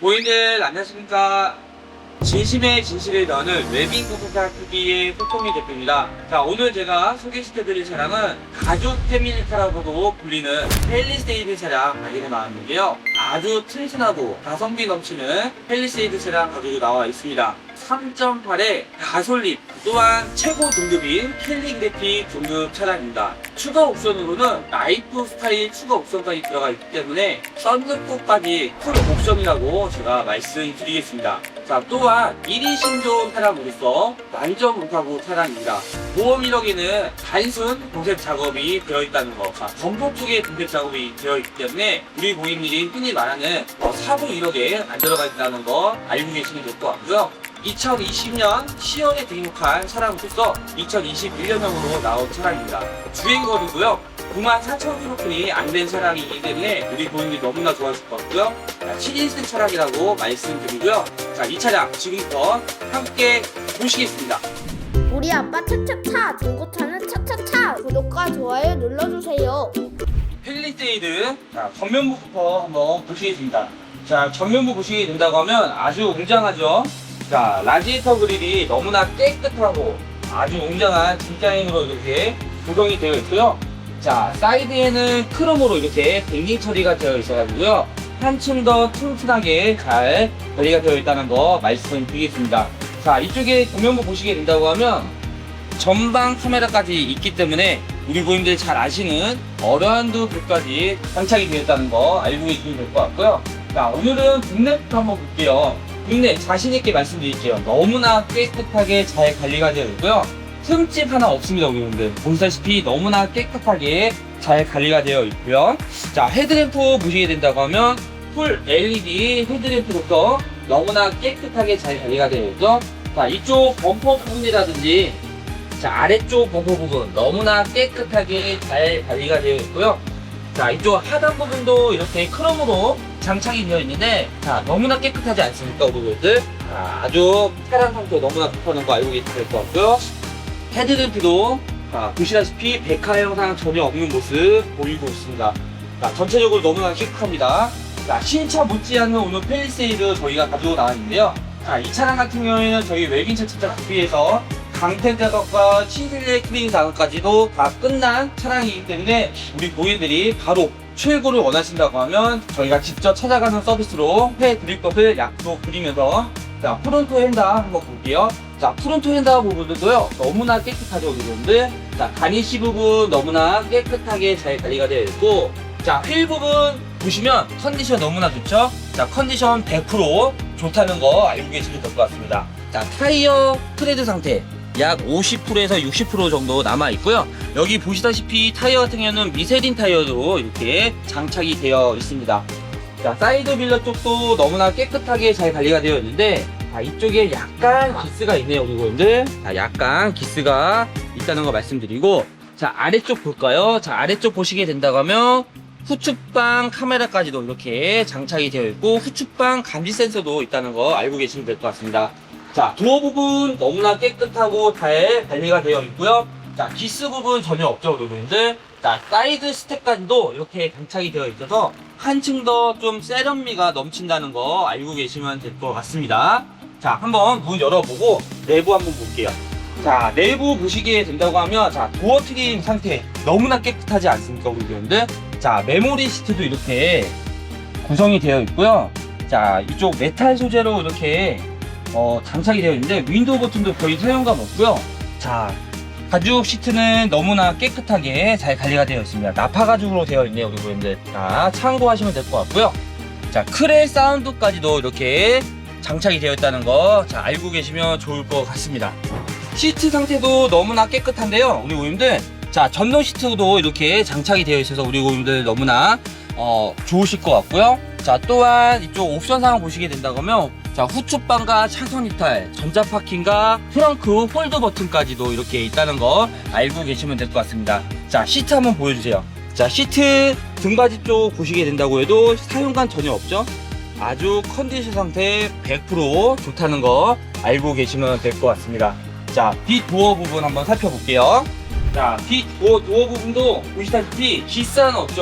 고인들 안녕하십니까. 진심의 진실을 넣는 웨빙 소속사 TV의 소통이 대표입니다. 자 오늘 제가 소개시켜드릴 차량은 가죽 페미니카라고도 불리는 펠리세이드 차량 가지고 나왔는데요 아주 튼튼하고 가성비 넘치는 펠리세이드 차량 가지고 나와 있습니다 3.8의 가솔린 또한 최고 등급인 킬링그래픽 등급 차량입니다. 추가 옵션으로는 라이프 스타일 추가 옵션까지 들어가 있기 때문에 썬루프까지 풀 옵션이라고 제가 말씀드리겠습니다. 자 또한 1인 신조 차량으로서 완전 무사고 차량입니다. 보험 1억에는 단순 도색 작업이 되어 있다는 거, 자, 전복 쪽에 도색 작업이 되어 있기 때문에 우리 고객님이 흔히 말하는 어, 사부 1억에 안 들어가 있다는 거 알고 계시면 될 것 같고요. 2020년 10월에 등록한 차량으로서 2021년형으로 나온 차량입니다. 주행거리고요. 94,000km이 안 된 차량이기 때문에 우리 고객님이 너무나 좋아하실 것 같고요. 7인승 차량이라고 말씀드리고요. 자, 이 차량 지금부터 함께 보시겠습니다. 우리 아빠 차차차 중고차는 차차차 구독과 좋아요 눌러주세요. 펠리세이드 자, 전면부부터 한번 보시겠습니다. 자, 전면부 보시게 된다고 하면 아주 웅장하죠. 자, 라지에이터 그릴이 너무나 깨끗하고 아주 웅장한 디자인으로 이렇게 구성이 되어 있고요. 자, 사이드에는 크롬으로 이렇게 뱅링 처리가 되어 있어가지고요. 한층 더 튼튼하게 잘 처리가 되어 있다는 거 말씀드리겠습니다. 자, 이쪽에 전면부 보시게 된다고 하면 전방 카메라까지 있기 때문에 우리 고객님들 잘 아시는 어라운드 뷰까지 장착이 되어 있다는 거 알고 계시면 될 것 같고요. 자, 오늘은 국내부터 한번 볼게요. 국내 자신있게 말씀드릴게요. 너무나 깨끗하게 잘 관리가 되어 있고요. 흠집 하나 없습니다, 분들. 보시다시피 너무나 깨끗하게 잘 관리가 되어 있고요. 자, 헤드램프 보시게 된다고 하면 풀 LED 헤드램프부터 너무나 깨끗하게 잘 관리가 되어 있죠. 자, 이쪽 범퍼 부분이라든지 자, 아래쪽 범퍼 부분 너무나 깨끗하게 잘 관리가 되어 있고요. 자, 이쪽 하단 부분도 이렇게 크롬으로 장착이 되어 있는데 자, 너무나 깨끗하지 않습니까, 우리들? 자, 아주 테란 상태 너무나 좋다는 거 알고 될것 같고요. 헤드램프도 자, 보시다시피 백화 영상 전혀 없는 모습 보이고 있습니다. 자, 전체적으로 너무나 깨끗합니다. 자, 신차 못지않은 오늘 펠리세이드 저희가 가지고 나왔는데요. 자, 이 차량 같은 경우에는 저희 웨빙차 차차 구비해서 강태 작업과 신실내 클리닝 작업까지도 다 끝난 차량이기 때문에 우리 고객들이 바로 출고를 원하신다고 하면 저희가 직접 찾아가는 서비스로 해드릴 것을 약속드리면서 자 프론트 핸다 한번 볼게요. 자 프론트 핸다 부분도요 너무나 깨끗하죠 여러분들 자 가니시 부분 너무나 깨끗하게 잘 관리가 되어 있고. 자 휠 부분 보시면 컨디션 너무나 좋죠? 자 컨디션 100% 좋다는 거 알고 계시면 될 것 같습니다. 자 타이어 트레드 상태 약 50%에서 60% 정도 남아 있고요. 여기 보시다시피 타이어 같은 경우는 미세린 타이어로 이렇게 장착이 되어 있습니다. 자, 사이드 빌러 쪽도 너무나 깨끗하게 잘 관리가 되어 있는데 자, 이쪽에 약간 기스가 있네요, 우리 고객님들. 자, 약간 기스가 있다는 거 말씀드리고 자, 아래쪽 볼까요? 자, 아래쪽 보시게 된다고 하면 후측방 카메라까지도 이렇게 장착이 되어 있고 후측방 감지 센서도 있다는 거 알고 계시면 될 것 같습니다. 자, 도어 부분 너무나 깨끗하고 잘 관리가 되어 있고요. 자, 기스 부분 전혀 없죠, 여러분들. 자, 사이드 스텝까지도 이렇게 장착이 되어 있어서 한층 더 좀 세련미가 넘친다는 거 알고 계시면 될 것 같습니다. 자, 한번 문 열어보고 내부 한번 볼게요. 자, 내부 보시게 된다고 하면 자, 도어 트림 상태 너무나 깨끗하지 않습니까, 우리 분들? 자, 메모리 시트도 이렇게 구성이 되어 있고요. 자, 이쪽 메탈 소재로 이렇게 어, 장착이 되어 있는데 윈도우 버튼도 거의 사용감 없고요. 자, 가죽 시트는 너무나 깨끗하게 잘 관리가 되어 있습니다. 나파 가죽으로 되어 있네요, 우리 고객님들. 자, 참고하시면 될 것 같고요. 자, 크레 사운드까지도 이렇게 장착이 되어 있다는 거, 자, 알고 계시면 좋을 것 같습니다. 시트 상태도 너무나 깨끗한데요, 우리 고객님들. 자, 전동 시트도 이렇게 장착이 되어 있어서 우리 고객님들 너무나 어, 좋으실 것 같고요. 자, 또한 이쪽 옵션 사항 보시게 된다고 하면 자, 후측방과 차선 이탈, 전자 파킹과 트렁크 홀드 버튼까지도 이렇게 있다는 거 알고 계시면 될 것 같습니다. 자, 시트 한번 보여주세요. 자, 시트 등받이 쪽 보시게 된다고 해도 사용감 전혀 없죠? 아주 컨디션 상태 100% 좋다는 거 알고 계시면 될 것 같습니다. 자, 뒷도어 부분 한번 살펴볼게요. 자, 뒷도어 도어 부분도 보시다시피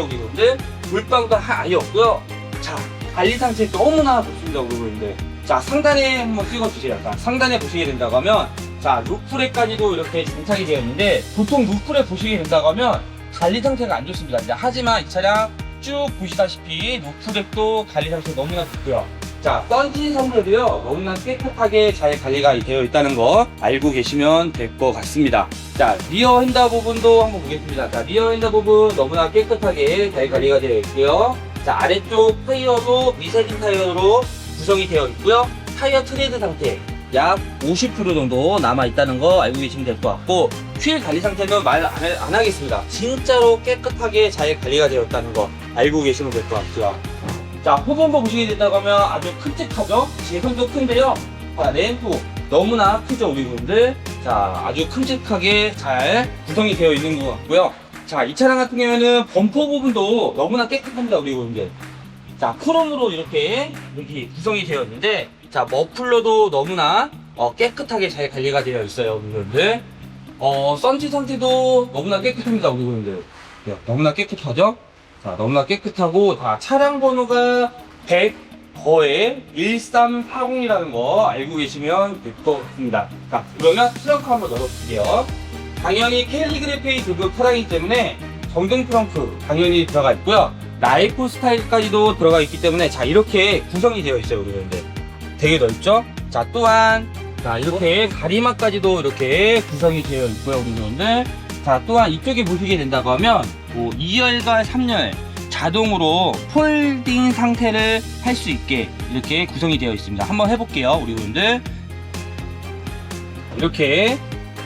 우리 분들? 물방도 아예 없고요. 자, 관리 상태 너무나 좋습니다, 여러분들. 자, 상단에 한번 찍어주세요. 자, 상단에 보시게 된다고 하면, 자, 루프레까지도 이렇게 장착이 되어 있는데, 보통 루프레 보시게 된다고 하면, 관리 상태가 안 좋습니다. 하지만 이 차량 쭉 보시다시피, 루프렉도 관리 상태 너무나 좋고요. 자, 썬지 선물도요, 너무나 깨끗하게 잘 관리가 되어 있다는 거 알고 계시면 될 것 같습니다. 자, 리어 핸더 부분도 한번 보겠습니다. 자, 리어 핸더 부분 너무나 깨끗하게 잘 관리가 되어 있고요. 자, 아래쪽 타이어도 미세진 타이어로 구성이 되어 있고요. 타이어 트레드 상태 약 50% 정도 남아 있다는 거 알고 계시면 될 것 같고 휠 관리 상태는 말 안 하겠습니다. 진짜로 깨끗하게 잘 관리가 되어 있다는 거 알고 계시면 될 것 같고요. 자, 후분부 보시게 된다고 하면 아주 큼직하죠? 제선도 큰데요. 자, 램프 너무나 크죠, 우리 분들. 자, 아주 큼직하게 잘 구성이 되어 있는 것 같고요. 자, 이 차량 같은 경우에는 범퍼 부분도 너무나 깨끗합니다, 우리 분들. 자, 크롬으로 이렇게 여기 구성이 되어 있는데, 자, 머플러도 너무나 어, 깨끗하게 잘 관리가 되어 있어요, 우리 분들. 어, 썬지 상태도 너무나 깨끗합니다, 우리 분들. 네, 너무나 깨끗하죠? 자, 너무나 깨끗하고, 자, 차량 번호가 100 거에 1380이라는 거 알고 계시면 될 것 같습니다. 자, 그러면 트렁크 한번 열어볼게요. 당연히 캘리그래피 등급 차량이기 때문에 정등 트렁크 당연히 들어가 있고요. 라이프 스타일까지도 들어가 있기 때문에 자, 이렇게 구성이 되어 있어요, 우리 근데. 되게 넓죠? 자, 또한 자, 이렇게 가리막까지도 이렇게 구성이 되어 있고요, 우리 분들. 자, 또한 이쪽에 보시게 된다고 하면 뭐 2열과 3열 자동으로 폴딩 상태를 할 수 있게 이렇게 구성이 되어 있습니다. 한번 해볼게요, 우리 분들. 이렇게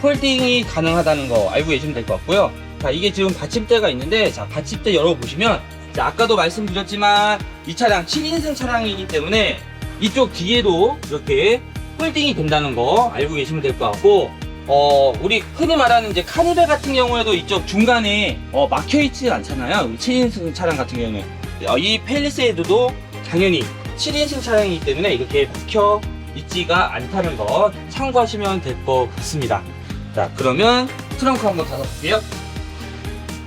폴딩이 가능하다는 거 알고 계시면 될 것 같고요. 자, 이게 지금 받침대가 있는데, 자, 받침대 열어보시면, 자, 아까도 말씀드렸지만, 이 차량 7인승 차량이기 때문에, 이쪽 뒤에도 이렇게 폴딩이 된다는 거 알고 계시면 될 것 같고, 어, 우리 흔히 말하는 이제 카니발 같은 경우에도 이쪽 중간에 어, 막혀있지 않잖아요. 우리 7인승 차량 같은 경우는. 어, 이 펠리세이드도 당연히 7인승 차량이기 때문에 이렇게 막혀 있지가 않다는 거 참고하시면 될 것 같습니다. 자, 그러면 트렁크 한번 닫아볼게요.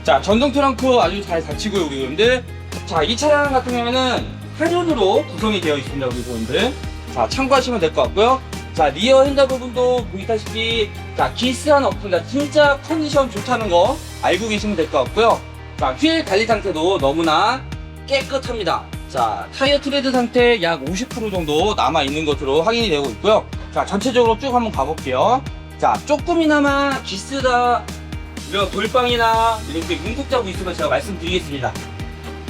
자, 전동 트렁크 아주 잘 닫히고요, 우리 분들. 자, 이 차량 같은 경우에는 하륜으로 구성이 되어 있습니다, 우리 분들. 자, 참고하시면 될 것 같고요. 자, 리어 핸들 부분도 보시다시피, 자, 기스한 없습니다. 진짜 컨디션 좋다는 거 알고 계시면 될 것 같고요. 자, 휠 관리 상태도 너무나 깨끗합니다. 자, 타이어 트레드 상태 약 50% 정도 남아 있는 것으로 확인이 되고 있고요. 자, 전체적으로 쭉 한번 가볼게요. 자, 조금이나마 기스다, 이런 돌방이나 이렇게 문콕자국 있으면 제가 말씀드리겠습니다.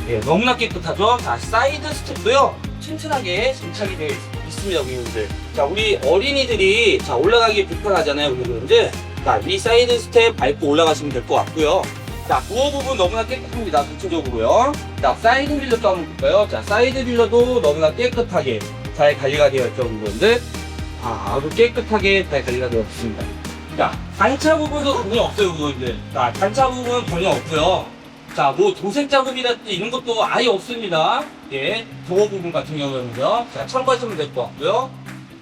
예, 너무나 깨끗하죠? 자, 사이드 스텝도요, 튼튼하게 장착이 되어 있, 습니다 우리 분들. 자, 우리 어린이들이, 자, 올라가기 불편하잖아요, 우리 분들. 자, 이 사이드 스텝 밟고 올라가시면 될 것 같고요. 자, 도어 부분 너무나 깨끗합니다, 전체적으로요. 자, 사이드 밀러도 한번 볼까요? 자, 사이드 밀러도 너무나 깨끗하게 잘 관리가 되어 있죠, 분들. 아, 아주 깨끗하게 잘 관리가 되어 있습니다. 자, 단차 부분도 전혀 없어요, 그거인데. 자, 단차 부분 전혀 없고요. 자, 뭐 도색 자국이라든지 이런 것도 아예 없습니다. 예, 도어 부분 같은 경우는요. 자, 참고하시면 될 것 같고요.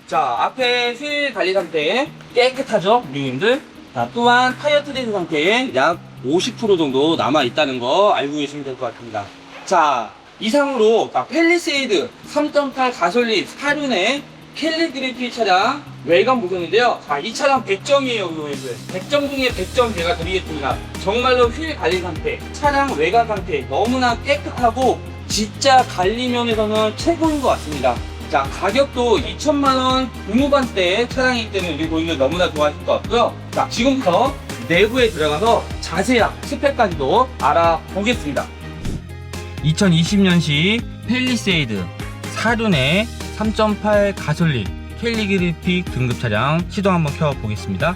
자, 앞에 휠 관리 상태 깨끗하죠, 우리님들. 자, 또한 타이어 트레드 상태에 약 50% 정도 남아 있다는 거 알고 계시면 될 것 같습니다. 자, 이상으로 자, 펠리세이드 3.8 가솔린 4륜의 캘리그래피 차량 외관 보정인데요. 자, 이 차량 100점이에요, 여러분들. 100점 중에 100점 제가 드리겠습니다. 정말로 휠 관리 상태, 차량 외관 상태 너무나 깨끗하고 진짜 관리 면에서는 최고인 것 같습니다. 자, 가격도 2천만 원 중후반대 차량이기 때문에 우리 고객님 너무나 좋아하실 것 같고요. 자, 지금부터 내부에 들어가서 자세한 스펙까지도 알아보겠습니다. 2020년식 펠리세이드 4륜의 3.8 가솔린 캘리그래픽 등급 차량 시동 한번 켜보겠습니다.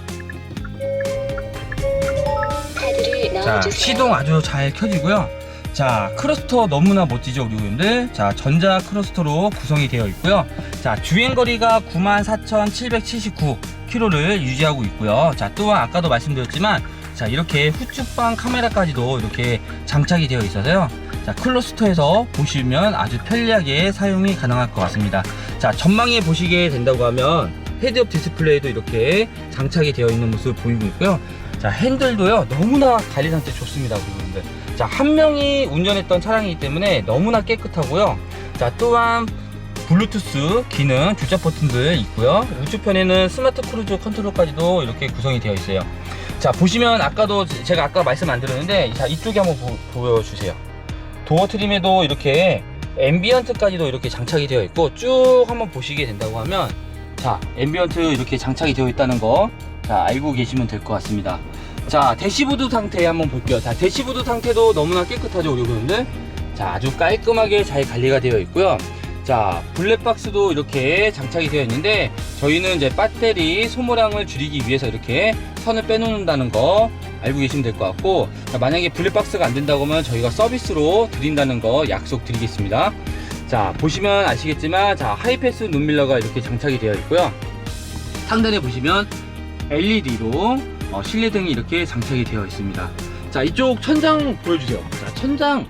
자, 시동 아주 잘 켜지고요. 자, 크러스터 너무나 멋지죠, 우리 분들. 자, 전자 크러스터로 구성이 되어 있고요. 자, 주행 거리가 94,779km를 유지하고 있고요. 자, 또한 아까도 말씀드렸지만 자, 이렇게 후측방 카메라까지도 이렇게 장착이 되어 있어서요. 자, 클러스터에서 보시면 아주 편리하게 사용이 가능할 것 같습니다. 자, 전망에 보시게 된다고 하면 헤드업 디스플레이도 이렇게 장착이 되어 있는 모습을 보이고 있고요. 자, 핸들도요, 너무나 관리 상태 좋습니다, 여러분들. 자, 한 명이 운전했던 차량이기 때문에 너무나 깨끗하고요. 자, 또한 블루투스 기능 주차 버튼들 있고요. 우측편에는 스마트 크루즈 컨트롤까지도 이렇게 구성이 되어 있어요. 자, 보시면 아까도 제- 제가 아까 말씀 안 드렸는데 자, 이쪽에 한번 보, 보여주세요. 도어 트림에도 이렇게 앰비언트까지도 이렇게 장착이 되어 있고 쭉 한번 보시게 된다고 하면 자, 앰비언트 이렇게 장착이 되어 있다는 거 자, 알고 계시면 될 것 같습니다. 자, 대시보드 상태 한번 볼게요. 자, 대시보드 상태도 너무나 깨끗하죠, 우리 분들? 자, 아주 깔끔하게 잘 관리가 되어 있고요. 자, 블랙박스도 이렇게 장착이 되어 있는데 저희는 이제 배터리 소모량을 줄이기 위해서 이렇게 선을 빼놓는다는 거 알고 계시면 될 것 같고 자, 만약에 블랙박스가 안 된다고 하면 저희가 서비스로 드린다는 거 약속 드리겠습니다. 자, 보시면 아시겠지만 자, 하이패스 눈밀러가 이렇게 장착이 되어 있고요. 상단에 보시면 LED로 어, 실내등이 이렇게 장착이 되어 있습니다. 자, 이쪽 천장 보여주세요. 자, 천장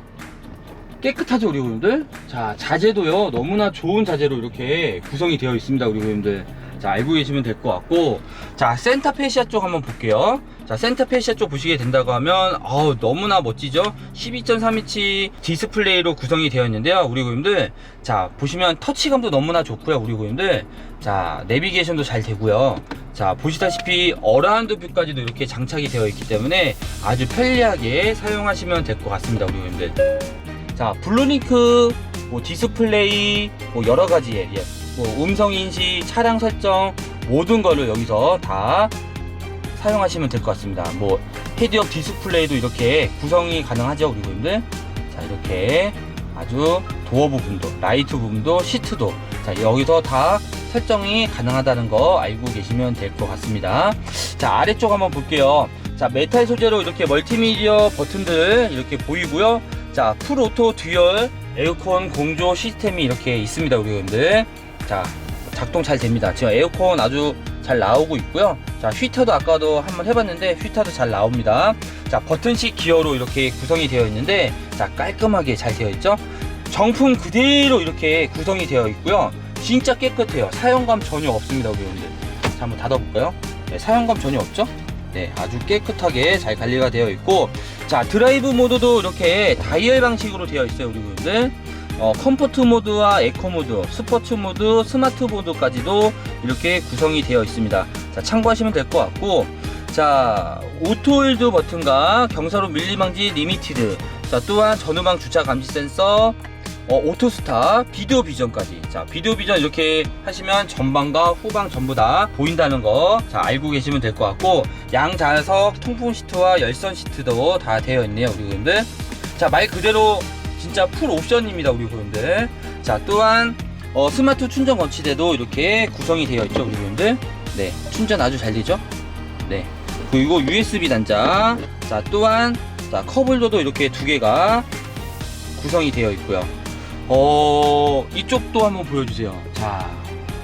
깨끗하죠, 우리 고객님들? 자, 자재도요, 너무나 좋은 자재로 이렇게 구성이 되어 있습니다, 우리 고객님들. 자, 알고 계시면 될 것 같고, 자, 센터 페시아 쪽 한번 볼게요. 자, 센터 페시아 쪽 보시게 된다고 하면, 어우, 너무나 멋지죠? 12.3인치 디스플레이로 구성이 되어 있는데요, 우리 고객님들. 자, 보시면 터치감도 너무나 좋고요, 우리 고객님들. 자, 내비게이션도 잘 되고요. 자, 보시다시피 어라운드 뷰까지도 이렇게 장착이 되어 있기 때문에 아주 편리하게 사용하시면 될 것 같습니다, 우리 고객님들. 자, 블루링크, 뭐 디스플레이, 뭐 여러 가지의 예, 뭐 음성 인식, 차량 설정 모든 거를 여기서 다 사용하시면 될 것 같습니다. 뭐 헤드업 디스플레이도 이렇게 구성이 가능하죠, 우리 고객님들. 자, 이렇게 아주 도어 부분도, 라이트 부분도, 시트도 자, 여기서 다 설정이 가능하다는 거 알고 계시면 될 것 같습니다. 자, 아래쪽 한번 볼게요. 자, 메탈 소재로 이렇게 멀티미디어 버튼들 이렇게 보이고요. 자, 풀 오토 듀얼 에어컨 공조 시스템이 이렇게 있습니다, 우리 분들. 자, 작동 잘 됩니다. 지금 에어컨 아주 잘 나오고 있고요. 자, 휘터도 아까도 한번 해봤는데 휘터도 잘 나옵니다. 자, 버튼식 기어로 이렇게 구성이 되어 있는데, 자, 깔끔하게 잘 되어 있죠? 정품 그대로 이렇게 구성이 되어 있고요. 진짜 깨끗해요. 사용감 전혀 없습니다, 우리 분들. 자, 한번 닫아볼까요? 네, 사용감 전혀 없죠? 네, 아주 깨끗하게 잘 관리가 되어 있고, 자, 드라이브 모드도 이렇게 다이얼 방식으로 되어 있어요, 우리 분들. 어, 컴포트 모드와 에코 모드, 스포츠 모드, 스마트 모드까지도 이렇게 구성이 되어 있습니다. 자, 참고하시면 될 것 같고, 자, 오토일드 버튼과 경사로 밀리방지 리미티드, 자, 또한 전후방 주차 감지 센서, 어, 오토스타, 비디오 비전까지. 자, 비디오 비전 이렇게 하시면 전방과 후방 전부 다 보인다는 거, 자, 알고 계시면 될 것 같고, 양 좌석 통풍 시트와 열선 시트도 다 되어 있네요, 우리 고객님들. 자, 말 그대로 진짜 풀 옵션입니다, 우리 고객님들. 자, 또한, 어, 스마트 충전 거치대도 이렇게 구성이 되어 있죠, 우리 고객님들. 네, 충전 아주 잘 되죠? 네. 그리고 USB 단자. 자, 또한, 자, 컵홀더도 이렇게 두 개가 구성이 되어 있고요. 어, 이쪽도 한번 보여주세요. 자,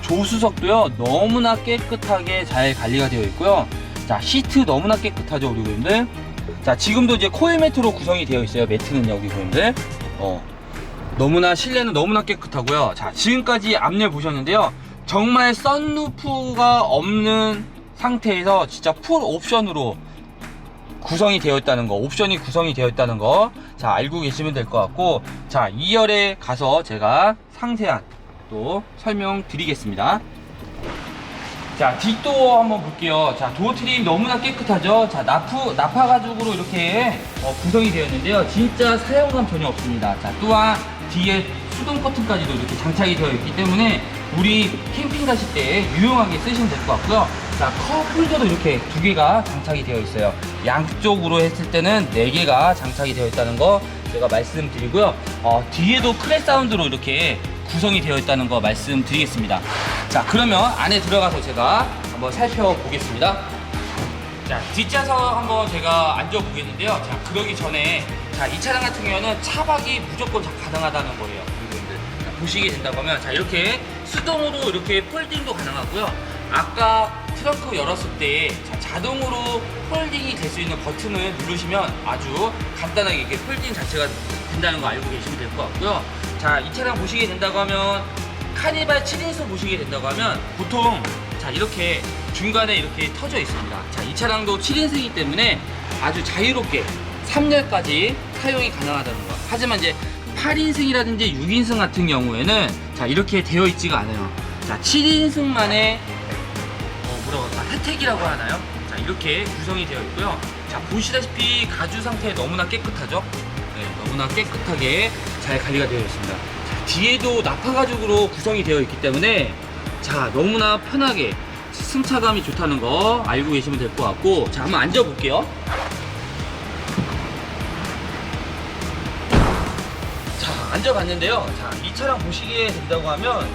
조수석도요, 너무나 깨끗하게 잘 관리가 되어 있고요. 자, 시트 너무나 깨끗하죠, 우리 고객님들. 자, 지금도 이제 코일 매트로 구성이 되어 있어요. 매트는요, 우리 고객님들. 어, 너무나 실내는 너무나 깨끗하고요. 자, 지금까지 앞내 보셨는데요. 정말 썬루프가 없는 상태에서 진짜 풀 옵션으로 구성이 되어 있다는 거, 옵션이 구성이 되어 있다는 거, 자, 알고 계시면 될 것 같고, 자, 2열에 가서 제가 상세한 또 설명 드리겠습니다. 자, 뒷도어 한번 볼게요. 자, 도어 트림 너무나 깨끗하죠? 자, 나프, 나파 가죽으로 이렇게 어, 구성이 되어 있는데요. 진짜 사용감 전혀 없습니다. 자, 또한 뒤에 수동 커튼까지도 이렇게 장착이 되어 있기 때문에 우리 캠핑 가실 때 유용하게 쓰시면 될 것 같고요. 자, 컵 홀더도 이렇게 두 개가 장착이 되어 있어요. 양쪽으로 했을 때는 네 개가 장착이 되어 있다는 거 제가 말씀드리고요. 어, 뒤에도 크레 사운드로 이렇게 구성이 되어 있다는 거 말씀드리겠습니다. 자, 그러면 안에 들어가서 제가 한번 살펴보겠습니다. 자, 뒷좌석 한번 제가 앉아보겠는데요. 자, 그러기 전에 자, 이 차량 같은 경우는 차박이 무조건 자, 가능하다는 거예요. 보시게 된다고 하면 자, 이렇게 수동으로 이렇게 폴딩도 가능하고요. 아까 트렁크 열었을 때 자, 자동으로 폴딩이 될 수 있는 버튼을 누르시면 아주 간단하게 이렇게 폴딩 자체가 된다는 거 알고 계시면 될 것 같고요. 자, 이 차량 보시게 된다고 하면 카니발 7인승 보시게 된다고 하면 보통 자 이렇게 중간에 이렇게 터져 있습니다. 자, 이 차량도 7인승이기 때문에 아주 자유롭게 3열까지 사용이 가능하다는 거. 하지만 이제 8인승이라든지 6인승 같은 경우에는 자 이렇게 되어 있지가 않아요. 자 7인승만의 어, 뭐라고 할까 혜택이라고 하나요? 자 이렇게 구성이 되어 있고요. 자 보시다시피 가주 상태 너무나 깨끗하죠? 네, 너무나 깨끗하게 잘 관리가 되어 있습니다. 자, 뒤에도 나파 가죽으로 구성이 되어 있기 때문에 자 너무나 편하게 승차감이 좋다는 거 알고 계시면 될 것 같고 자 한번 앉아 볼게요. 자 앉아봤는데요. 자이 차량 보시게 된다고 하면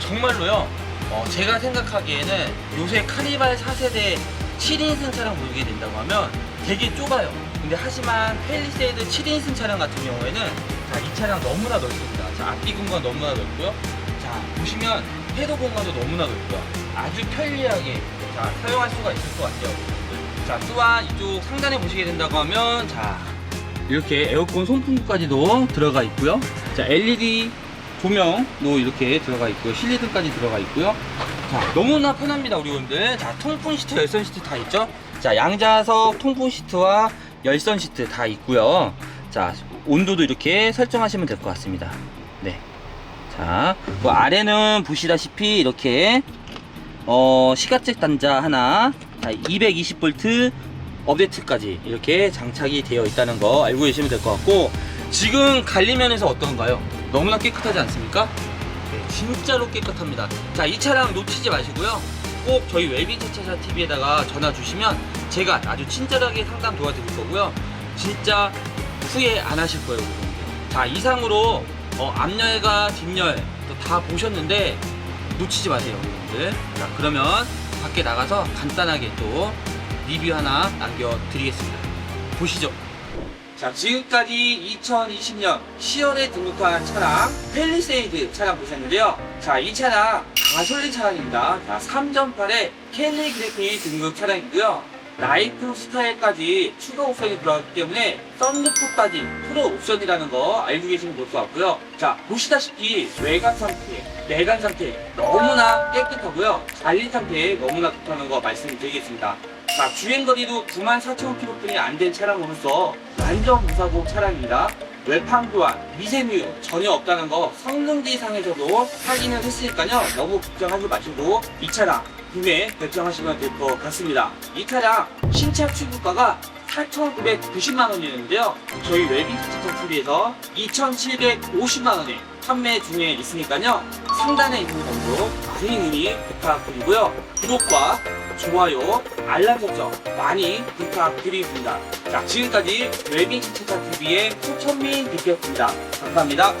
정말로요. 어, 제가 생각하기에는 요새 카니발 4세대 7인승 차량 보게 된다고 하면 되게 좁아요. 근데 하지만 펠리세이드 7인승 차량 같은 경우에는 자, 이 차량 너무나 넓습니다. 자, 앞뒤 공간 너무나 넓고요. 자, 보시면 헤더 공간도 너무나 넓고요. 아주 편리하게 자, 사용할 수가 있을 것 같아요. 자, 또한 이쪽 상단에 보시게 된다고 하면 자, 이렇게 에어컨 송풍구까지도 들어가 있고요. 자, LED 조명도 이렇게 들어가 있고요. 실리등까지 들어가 있고요. 자, 너무나 편합니다, 우리 분들. 자, 통풍 시트, 열선 시트 다 있죠? 자, 양자석 통풍 시트와 열선 시트 다 있고요. 자, 온도도 이렇게 설정하시면 될 것 같습니다. 네. 자, 그 아래는 보시다시피 이렇게 어, 시가잭 단자 하나, 220V 업데이트까지 이렇게 장착이 되어 있다는 거 알고 계시면 될 것 같고 지금 관리면에서 어떤가요? 너무나 깨끗하지 않습니까? 네, 진짜로 깨끗합니다. 자, 이 차량 놓치지 마시고요. 꼭 저희 웰빙 차차차 TV에다가 전화 주시면 제가 아주 친절하게 상담 도와드릴 거고요. 진짜 후회 안 하실 거예요. 자, 이상으로 어, 앞열과 뒷열 또다 보셨는데 놓치지 마세요, 여러분들. 자, 그러면 밖에 나가서 간단하게 또 리뷰 하나 남겨드리겠습니다. 보시죠. 자, 지금까지 2020년 10월에 등록한 차량 펠리세이드 차량 보셨는데요. 자, 이 차량 가솔린 차량입니다. 자, 3.8의 캘리그래피 등급 차량이고요. 라이프 스타일까지 추가 옵션이 들어갔기 때문에 썬루프까지 프로 옵션이라는 거 알고 계시면 될 것 같고요. 자, 보시다시피 외관 상태, 내관 상태 너무나 깨끗하고요. 관리 상태 너무나 좋다는 거 말씀드리겠습니다. 자, 주행거리도 94,000km뿐이 안 된 차량으로서 완전 무사고 차량입니다. 외판 교환, 미세누유 전혀 없다는 거 성능지상에서도 확인을 했으니까요. 너무 걱정하지 마시고 이 차량 구매 결정하시면 될 것 같습니다. 이 차량 신차 출고가가 8,990만 원이었는데요. 저희 차차 TV에서 2,750만 원에 판매 중에 있으니까요. 상단에 있는 정도 많이 문의 부탁드리고요. 구독과 좋아요, 알람 설정 많이 부탁드리겠습니다. 자, 지금까지 웨빙 차차 TV의 소천민 대표였습니다. 감사합니다.